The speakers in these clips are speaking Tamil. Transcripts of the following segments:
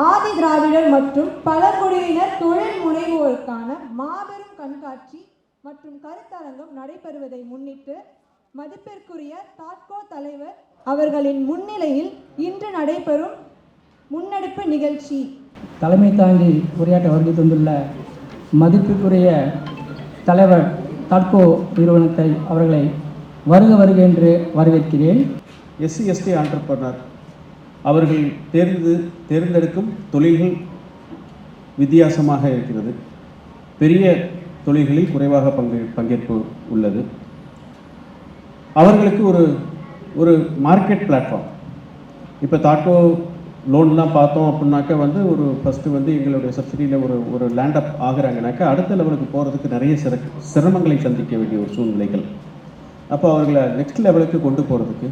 திராவிடர் மற்றும் பழங்குடியினர் தொழில் முனைவோருக்கான மாபெரும் கண்காட்சி மற்றும் கருத்தரங்கம் நடைபெறுவதை முன்னிட்டு மதிப்பிற்குரிய தாட்கோ தலைவர் அவர்களின் முன்னிலையில் இன்று நடைபெறும் முன்னெடுப்பு நிகழ்ச்சி. தலைமை தாங்கி உரையாற்ற வருகை தந்துள்ள மதிப்புக்குரிய தலைவர் தாட்கோ நிறுவனத்தை அவர்களை வருக வருக என்று வரவேற்கிறேன். SC ST entrepreneur. அவர்கள் தேர்ந்து தேர்ந்தெடுக்கும் தொழில்கள் வித்தியாசமாக இருக்கிறது. பெரிய தொழில்களில் குறைவாக பங்கு பங்கேற்பு உள்ளது. அவர்களுக்கு ஒரு ஒரு மார்க்கெட் பிளாட்ஃபார்ம் இப்போ தாட்டோ லோன்லாம் பார்த்தோம் அப்படின்னாக்கா வந்து ஒரு ஃபஸ்ட்டு வந்து எங்களுடைய சப்சிடியில் ஒரு ஒரு லேண்டப் ஆகிறாங்கனாக்கா அடுத்த லெவலுக்கு போகிறதுக்கு நிறைய சிற சிரமங்களை சந்திக்க வேண்டிய ஒரு சூழ்நிலைகள். அப்போ அவர்களை நெக்ஸ்ட் லெவலுக்கு கொண்டு போகிறதுக்கு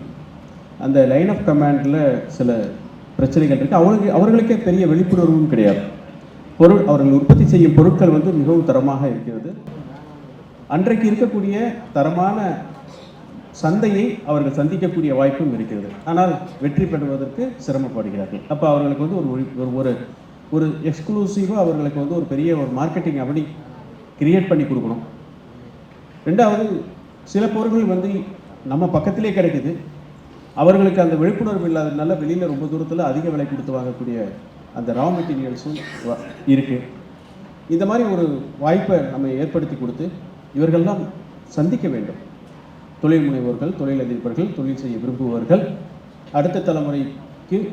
அந்த லைன் ஆஃப் கமாண்டில் சில பிரச்சனைகள் இருக்குது அவங்களுக்கு அவர்களுக்கே பெரிய விழிப்புணர்வும் கிடையாது. பொருள் அவர்கள் உற்பத்தி செய்யும் பொருட்கள் வந்து மிகவும் தரமாக இருக்கிறது. அன்றைக்கு இருக்கக்கூடிய தரமான சந்தையை அவர்கள் சந்திக்கக்கூடிய வாய்ப்பும் இருக்கிறது. ஆனால் வெற்றி பெறுவதற்கு சிரமப்படுகிறார்கள். அப்போ அவர்களுக்கு வந்து ஒரு ஒரு ஒரு ஒரு எக்ஸ்க்ளூசிவாக அவர்களுக்கு வந்து ஒரு பெரிய ஒரு மார்க்கெட்டிங் அப்படி கிரியேட் பண்ணி கொடுக்கணும். ரெண்டாவது சில பொருட்கள் வந்து நம்ம பக்கத்திலே கிடைக்குது. அவர்களுக்கு அந்த விழிப்புணர்வு இல்லாததுனால வெளியில் ரொம்ப தூரத்தில் அதிக விலை கொடுத்து வாங்கக்கூடிய அந்த ரா மெட்டீரியல்ஸும் இருக்குது இந்த மாதிரி ஒரு வாய்ப்பை நம்ம ஏற்படுத்தி கொடுத்து இவர்கள்லாம் சந்திக்க வேண்டும். தொழில் முனைவோர்கள் தொழிலதிபர்கள் தொழில் செய்ய விரும்புபவர்கள். அடுத்த தலைமுறைக்கு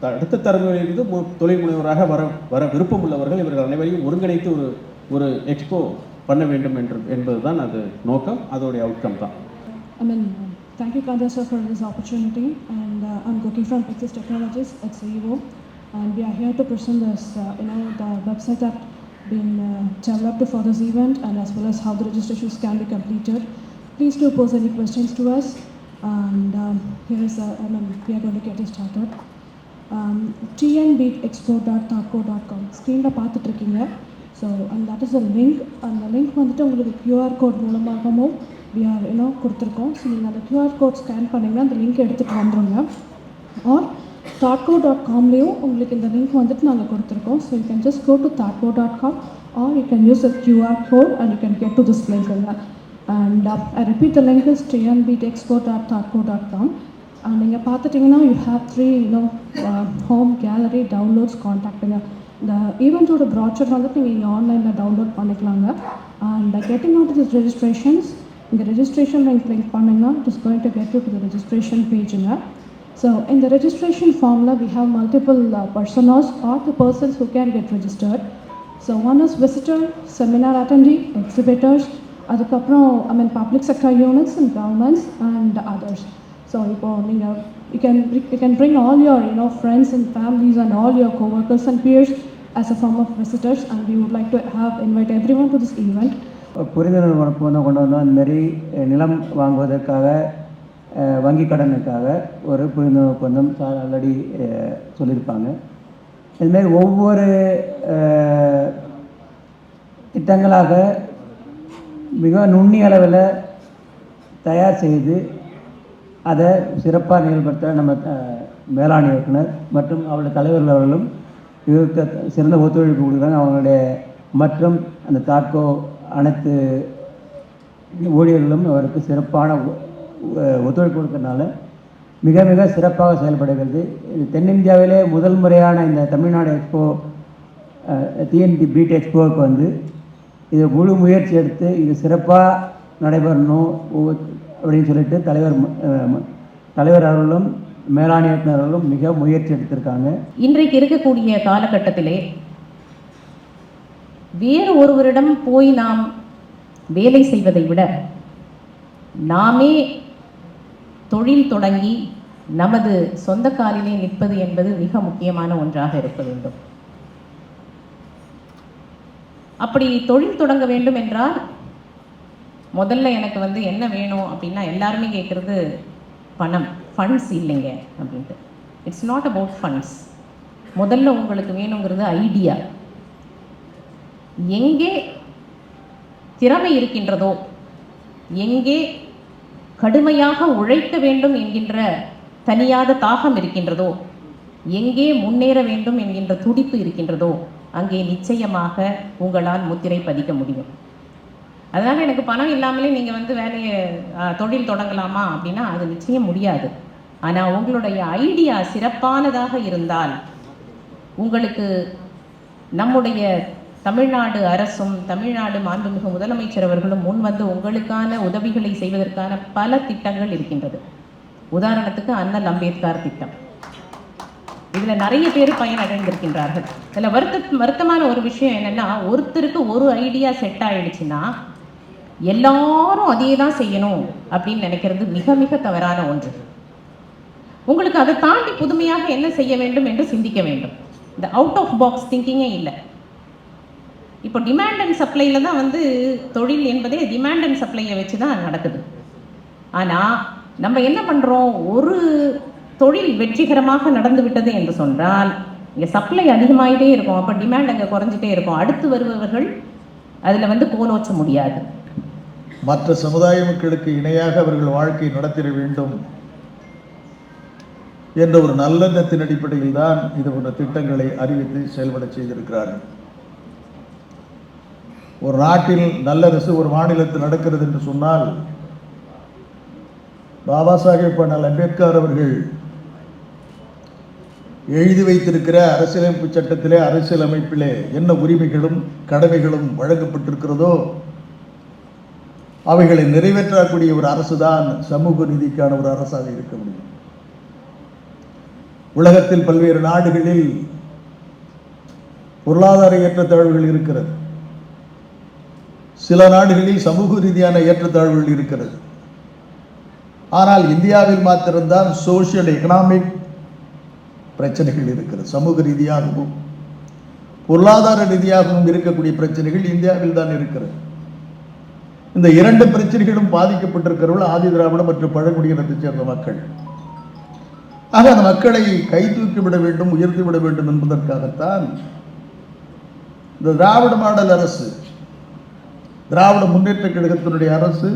த- அடுத்த தலைமுறையிலிருந்து தொழில் முனைவராக வர வர விருப்பம் உள்ளவர்கள் இவர்கள் அனைவரையும் ஒருங்கிணைத்து ஒரு ஒரு எக்ஸ்போ பண்ண வேண்டும் என்று என்பதுதான் அது நோக்கம். அதோடைய அவுட்கம் தான். thank you, Kandya sir, for this opportunity. And uh, I'm Goki from Pixis Technologies at CEO. And we are here to present this, uh, you know, the website that been uh, developed for this event and as well as how the registrations can be completed. Please do pose any questions to us. And um, here is, uh, I mean, we are going to get it started. Um, tnbeatexpo.tarco.com ஸ்க்ரீனில் பார்த்துட்ருக்கீங்க so and that is a link அந்த லிங்க் வந்துட்டு உங்களுக்கு கியூஆர் கோட் மூலமாகவும் we கொடுத்துருக்கோம். ஸோ நீங்கள் அந்த கியூஆர் கோட் ஸ்கேன் பண்ணிங்கன்னா அந்த லிங்க் எடுத்துகிட்டு வந்துடுங்க ஆர் தாட்கோ டாட் காம்லேயும் உங்களுக்கு இந்த லிங்க் வந்துட்டு நாங்கள் கொடுத்துருக்கோம். So you can just go to தாட்கோ dot com are you can use a QR code and you can get to this link and I repeat the link is டிஎன்பீட் expo dot தாட்கோ dot com and நீங்கள் பார்த்துட்டிங்கன்னா you have three you know home gallery downloads காண்டாக்டுங்க இந்த ஈவெண்ட்டோட ப்ராச்சர் வந்துட்டு நீங்கள் ஆன்லைனில் டவுன்லோட் பண்ணிக்கலாங்க. And getting out this registrations இங்கே ரெஜிஸ்ட்ரேஷன் லிங்க் கிளிக் பண்ணிங்கன்னா it is going to get to the registration பேஜுங்க so இந்த ரெஜிஸ்ட்ரேஷன் ஃபார்மில் we have multiple personas or the persons who can get registered so one is visitor seminar attendee exhibitors அதுக்கப்புறம் I mean public sector units and governments and others so இப்போ நீங்கள் you can you can bring all your you know friends and families and all your co-workers and peers as a form of visitors and we would like to have invite everyone to this event புரிந்துணர்வு ஒப்பந்தம் கொண்டு வந்தோம் அந்தமாரி நிலம் வாங்குவதற்காக வங்கி கடனுக்காக ஒரு புரிந்துணர்வு ஒப்பந்தம் சார் ஆல்ரெடி சொல்லியிருப்பாங்க. இதுமாரி ஒவ்வொரு திட்டங்களாக மிக நுண்ணிய அளவில் தயார் செய்து அதை சிறப்பாக செயல்படுத்த நம்ம மேலாண் இயக்குனர் மற்றும் அவருடைய தலைவர்கள் அவர்களும் இவருக்கு சிறந்த ஒத்துழைப்பு கொடுக்குறாங்க. அவங்களுடைய மற்றும் அந்த தாட்கோ அனைத்து ஊழியர்களும் அவருக்கு சிறப்பான ஒத்துழைப்பு கொடுக்கறனால மிக மிக சிறப்பாக செயல்படுகிறது. இது தென்னிந்தியாவிலே முதல் முறையான இந்த தமிழ்நாடு எக்ஸ்போ டிஎன்டி பீட் எக்ஸ்போவுக்கு வந்து இதை முழு முயற்சி எடுத்து இது சிறப்பாக நடைபெறணும் அப்படின்னு சொல்லிட்டு தலைவர் தலைவர் அவர்களும் மேலாண் மிக முயற்சி எடுத்திருக்காங்க. இன்றைக்கு இருக்கக்கூடிய காலகட்டத்திலே வேறு ஒருவரிடம் போய் நாம் வேலை செய்வதை விட நாமே தொழில் தொடங்கி நமது சொந்த காலிலே நிற்பது என்பது மிக முக்கியமான ஒன்றாக இருக்க வேண்டும். அப்படி தொழில் தொடங்க வேண்டும் என்றால் முதல்ல எனக்கு வந்து என்ன வேணும் அப்படின்னா எல்லாருமே கேட்குறது பணம் ஃபண்ட்ஸ் இல்லைங்க அப்படின்ட்டு. இட்ஸ் நாட் அபவுட் ஃபண்ட்ஸ் முதல்ல உங்களுக்கு வேணுங்கிறது ஐடியா எங்கே திறமை இருக்கின்றதோ எங்கே கடுமையாக உழைக்க வேண்டும் என்கின்ற தனியாத தாகம் இருக்கின்றதோ எங்கே முன்னேற வேண்டும் என்கின்ற துடிப்பு இருக்கின்றதோ அங்கே நிச்சயமாக உங்களால் முத்திரை பதிக்க முடியும். அதனால் எனக்கு பணம் இல்லாமலே நீங்கள் வந்து வேலையை தொழில் தொடங்கலாமா அப்படின்னா அது நிச்சயம் முடியாது. ஆனால் உங்களுடைய ஐடியா சிறப்பானதாக இருந்தால் உங்களுக்கு நம்முடைய தமிழ்நாடு அரசும் தமிழ்நாடு மாண்புமிகு முதலமைச்சர் அவர்களும் முன் வந்து உங்களுக்கான உதவிகளை செய்வதற்கான பல திட்டங்கள் இருக்கின்றது. உதாரணத்துக்கு அண்ணல் அம்பேத்கர் திட்டம். இதில் நிறைய பேர் பயனடைந்திருக்கின்றார்கள். இதில் வருத்த வருத்தமான ஒரு விஷயம் என்னென்னா ஒருத்தருக்கு ஒரு ஐடியா செட் ஆயிடுச்சுன்னா எல்லாரும் அதே தான் செய்யணும் அப்படின்னு நினைக்கிறது மிக மிக தவறான ஒன்று. உங்களுக்கு அதை தாண்டி புதுமையாக என்ன செய்ய வேண்டும் என்று சிந்திக்க வேண்டும். இந்த அவுட் ஆஃப் பாக்ஸ் திங்கிங்கே இல்லை. இப்போ டிமாண்ட் அண்ட் சப்ளையில் தான் வந்து தொழில் என்பதே டிமாண்ட் அண்ட் சப்ளையை வச்சு தான் நடக்குது. ஆனால் நம்ம என்ன பண்ணுறோம் ஒரு தொழில் வெற்றிகரமாக நடந்து விட்டது என்று சொன்னால் இங்கே சப்ளை அதிகமாகிட்டே இருக்கும். அப்போ டிமாண்ட் அங்கே குறைஞ்சிட்டே இருக்கும். அடுத்து வருபவர்கள் அதில் வந்து கோலோச்ச முடியாது. மற்ற சமுதாய மக்களுக்கு இணையாக அவர்கள் வாழ்க்கை நடத்திட வேண்டும் என்ற ஒரு நல்லெண்ணத்தின் அடிப்படையில் தான் இது போன்ற திட்டங்களை அறிவித்து செயல்பட செய்திருக்கிறார்கள். ஒரு நாட்டில் நல்லரசு ஒரு மாநிலத்தில் நடக்கிறது என்று சொன்னால் பாபா சாஹேப் அண்ணல் அம்பேத்கர் அவர்கள் எழுதி வைத்திருக்கிற அரசியலமைப்பு சட்டத்திலே அரசியலமைப்பிலே என்ன உரிமைகளும் கடமைகளும் வழங்கப்பட்டிருக்கிறதோ அவைகளை நிறைவேற்றக்கூடிய ஒரு அரசு தான் சமூக நீதிக்கான ஒரு அரசாக இருக்க முடியும். உலகத்தில் பல்வேறு நாடுகளில் பொருளாதார ஏற்றத்தாழ்வுகள் இருக்கிறது. சில நாடுகளில் சமூக ரீதியான ஏற்றத்தாழ்வுகள் இருக்கிறது. ஆனால் இந்தியாவில் மாத்திரம்தான் சோஷியல் எக்கனாமிக் பிரச்சனைகள் இருக்கிறது. சமூக ரீதியாகவும் பொருளாதார ரீதியாகவும் இருக்கக்கூடிய பிரச்சனைகள் இந்தியாவில் தான் இருக்கிறது. இந்த இரண்டு பிரச்சனைகளும் பாதிக்கப்பட்டிருக்கிறவர்கள் ஆதி திராவிட மற்றும் பழங்குடியினத்தைச் சேர்ந்த மக்கள். ஆக அந்த மக்களை கை தூக்கி விட வேண்டும் உயர்த்தி விட வேண்டும் என்பதற்காகத்தான் இந்த திராவிட மாடல் அரசு திராவிட முன்னேற்ற கழகத்தினுடைய அரசு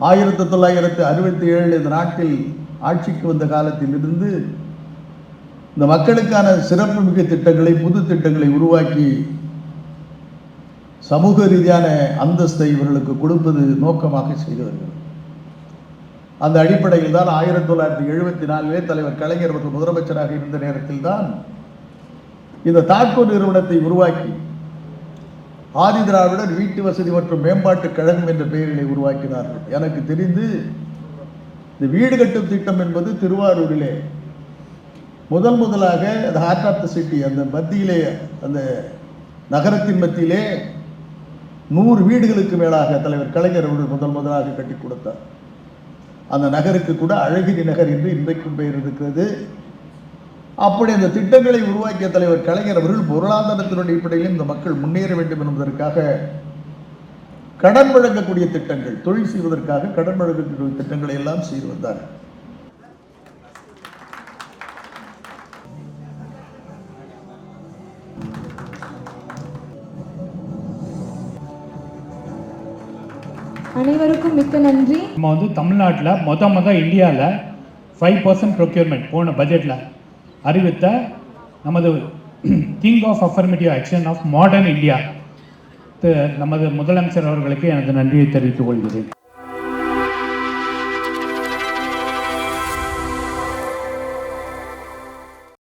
ஆயிரத்தி தொள்ளாயிரத்தி அறுபத்தி ஏழு இந்த நாட்டில் ஆட்சிக்கு வந்த காலத்தில் இருந்து இந்த மக்களுக்கான சிறப்பு மிகு திட்டங்களை புது திட்டங்களை உருவாக்கி சமூக ரீதியான அந்தஸ்தை இவர்களுக்கு கொடுப்பது நோக்கமாக செய்து வருகிறது. அந்த அடிப்படையில் தான் ஆயிரத்தி தொள்ளாயிரத்தி எழுபத்தி நாலிலே தலைவர் கலைஞர் மற்றும் முதலமைச்சராக இருந்த நேரத்தில் தான் இந்த தாட்கோ நிறுவனத்தை உருவாக்கி ஆதி திராவிடர் வீட்டு வசதி மற்றும் மேம்பாட்டு கழகம் என்ற பெயரிலே உருவாக்கினார்கள். எனக்கு தெரிந்து இந்த வீடு கட்டும் திட்டம் என்பது திருவாரூரிலே முதல் முதலாக அந்த ஹார்ட் ஆஃப் த சிட்டி அந்த மத்தியிலே அந்த நகரத்தின் மத்தியிலே நூறு வீடுகளுக்கு மேலாக தலைவர் கலைஞர் அவர்கள் முதல் முதலாக கட்டி கொடுத்தார். அந்த நகருக்கு கூட அழகிரி நகர் என்று இன்றைக்கும் பெயர் இருக்கிறது. அப்படி அந்த திட்டங்களை உருவாக்கிய தலைவர் கலைஞர் அவர்கள் பொருளாதாரத்தினுடைய அடிப்படையில் இந்த மக்கள் முன்னேற வேண்டும் என்பதற்காக கடன் வழங்கக்கூடிய திட்டங்கள் தொழில் செய்வதற்காக கடன் வழங்கக்கூடிய திட்டங்களை எல்லாம் செய்து வந்தார். அனைவருக்கும் மிக்க நன்றி. நம்ம வந்து தமிழ்நாட்டில் மொத மொத இந்தியாவில் ஃபைவ் பர்சன்ட் ப்ரொக்யூர்மெண்ட் போன பட்ஜெட்டில் அறிவித்த நமது king of affirmative action of modern India நமது முதலமைச்சர் அவர்களுக்கு எனது நன்றியை தெரிவித்துக் கொள்கிறேன்.